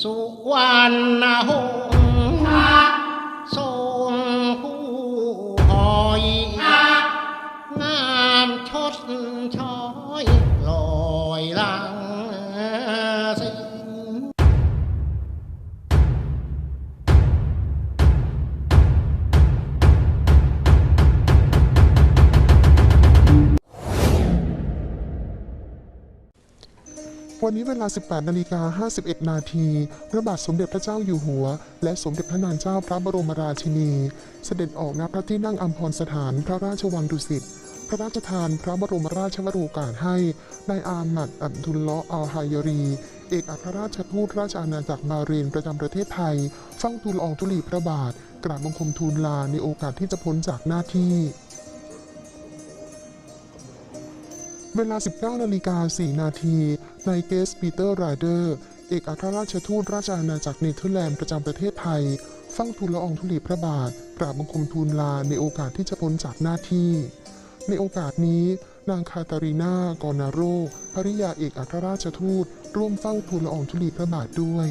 สุวรรณหงษ์ทรงผู้หอยงามชดช้อยลอยลัง วันนี้เวลา 18 นาฬิกา 51 นาที พระบาทสมเด็จพระเจ้าอยู่หัว และสมเด็จพระนางเจ้าพระบรมราชินี เสด็จออกณพระที่นั่งอัมพรสถานพระราชวังดุสิต พระราชทานพระบรมราชวโรกาสให้นายอามัดอับดุลเลาะอัลไฮยรี เอกอัครราชทูตราชอาณาจักรบาเรนประจำประเทศไทยเฝ้าทูลอองธุลีพระบาท กราบบังคมทูลลาในโอกาสที่จะพ้นจากหน้าที่ เวลา 19นาฬิกา4นาทีนายเกสปีเตอร์ไรเดอร์ เอกอัครราชทูตราชอาณาจักรเนเธอร์แลนด์ประจำประเทศไทยเฝ้าทูลละอองธุลีพระบาท กราบบังคมทูลลาในโอกาสที่จะพ้นจากหน้าที่ ในโอกาสนี้ นางคาตารีนากอนาโรภริยาเอกอัครราชทูต ร่วมเฝ้าทูลละอองธุลีพระบาทด้วย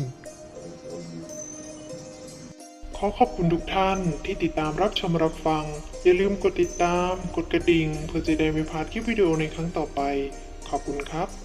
ขอขอบคุณทุกท่านที่ติดตามรับชมรับฟัง อย่าลืมกดติดตาม กดกระดิ่ง เพื่อจะได้ไม่พลาดคลิปวิดีโอในครั้งต่อไป ขอบคุณครับ